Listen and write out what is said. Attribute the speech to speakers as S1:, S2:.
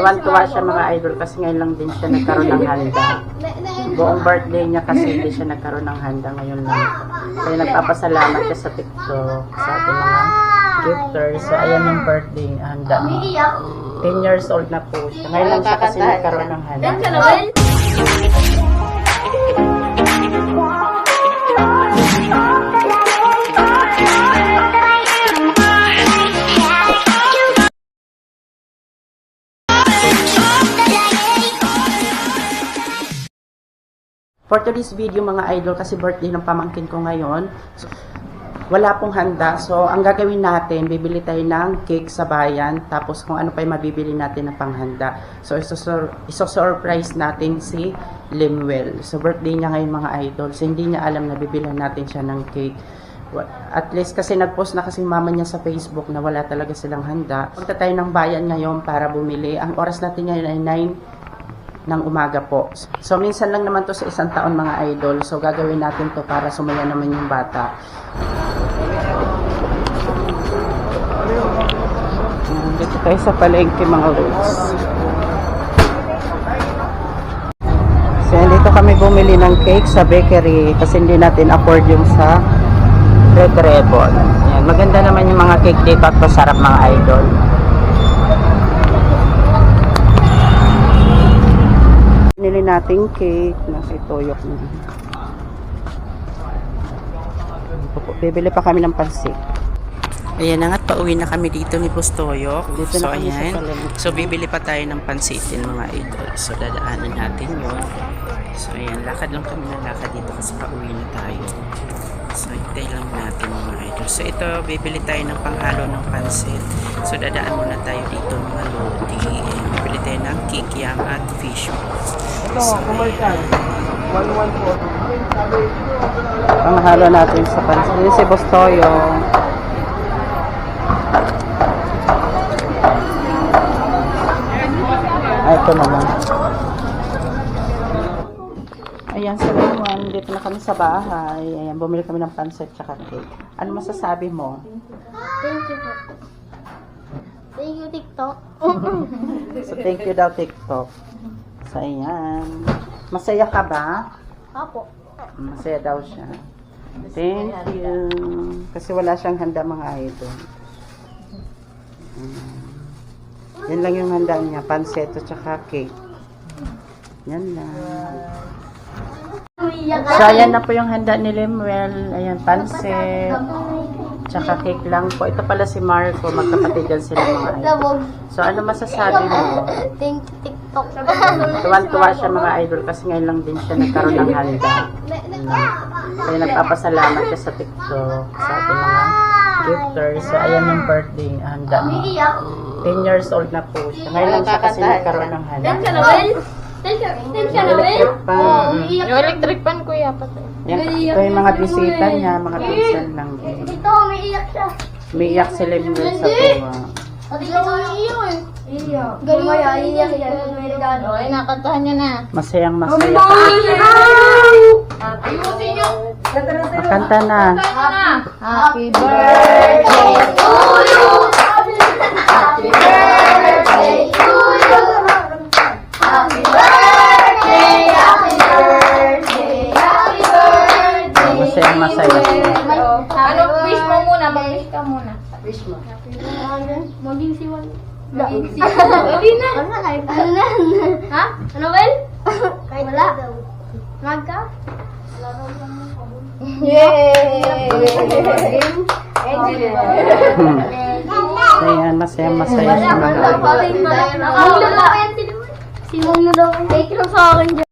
S1: Tuwan-tuwa siya mga idol kasi ngayon lang din siya nagkaroon ng handa. Buong birthday niya kasi hindi siya nagkaroon ng handa ngayon lang. Kaya nagpapasalamat siya sa TikTok sa ating mga gifters. So ayan yung birthday handa niya. 10 years old na po siya. Ngayon lang siya kasi nagkaroon ng handa. For today's video mga idol, kasi birthday ng pamangkin ko ngayon, so, wala pong handa. So, ang gagawin natin, bibili tayo ng cake sa bayan, tapos kung ano pa yung mabibili natin na panghanda. So, isosur- isosurprise natin si Limwell. So, birthday niya ngayon mga idol. So, hindi niya alam na bibilan natin siya ng cake. At least kasi nag-post na kasi mama niya sa Facebook na wala talaga silang handa. Punta tayo ng bayan ngayon para bumili. Ang oras natin ngayon ay 9 ng umaga po. So, minsan lang naman to sa isang taon mga idol. So, gagawin natin to para sumaya naman yung bata. Dito tayo sa palengke mga roots. So, dito kami bumili ng cake sa bakery kasi hindi natin afford yung sa Red Ribbon. Maganda naman yung mga cake dito at masarap mga idol. Nating cake na si Toyok na. Bibili pa kami ng pansit. Ayan na nga't pauwi na kami dito ni Pustoyok.
S2: Dito
S1: so,
S2: na kami sa
S1: ayan. So, bibili pa tayo ng pansitin mga idol. So, dadaanan natin yun. So, ayan. Lakad lang kami na lakad dito kasi pauwi na tayo. So, hintay lang natin mga idol. So, ito, bibili tayo ng panghalo ng pansit. So, dadaan muna tayo dito mga lodi. Ayan, bibili tayo ng kikiam at fish balls.
S2: Ito,
S1: So,
S2: commercial. 114.
S1: Panghalo natin sa pansit. Yun si Bustoyo. Ito naman. Ayan, sa Lemon, dito na kami sa bahay. Ayan, bumili kami ng pansit tsaka cake. Ano masasabi mo?
S3: Thank you po. Thank you, TikTok.
S1: So, thank you daw, TikTok. So, ayan. Masaya ka ba?
S3: Apo.
S1: Masaya daw siya. Thank you. Kasi wala siyang handa mga idol. Mm. Yan lang yung handa niya. Panseto tsaka cake. Yan lang. So, ayan na po yung handa ni Lemuel. Ayan, pansit. Tsaka cake lang po. Ito pala si Marco. Magkapatid yan sila mga idol. So, ano masasabi mo?
S3: Thank you, TikTok.
S1: Tuwan-tuwa siya mga idol kasi ngayon lang din siya nagkaroon ng handa. Kaya nagpapasalamat siya sa TikTok sa ating mga gifters. So, ayan yung birthday handa niya.
S3: Iiyak.
S1: 10 years old na po siya. Ngayon lang siya kasi nagkaroon ng handa.
S3: Thank you, Noel. Thank you, thank you, Noel.
S1: Electric pan. Mm.
S3: Yung electric pan, kuya, patay.
S1: Yan, ito yung mga bisita niya, mga pinsan lang. din.
S3: Ito, may iyak siya.
S1: Umiiyak si Lemuel sa tuwa.
S3: Pati ito, iiyak eh. Iiyak. Galing mo yan, iiyak yan. Okay, nakantahan niya na.
S1: Masayang masaya ka.
S3: Ayusin niyo.
S1: Kanta na.
S3: Happy birthday to you. Happy birthday to you. Happy birthday, happy birthday, happy birthday.
S1: Masayang masaya.
S3: Ano, wish mo muna, mag-wish ka muna. Wish mo. Maging si Juan. Maging si Dali na. Ano na? Ano na? Ha? Ano, Well? Wala. Mag ka? Yay!
S1: Ayan, masayang masaya siya mga idol.
S3: Si Mong na daw. Take lang sa akin dyan.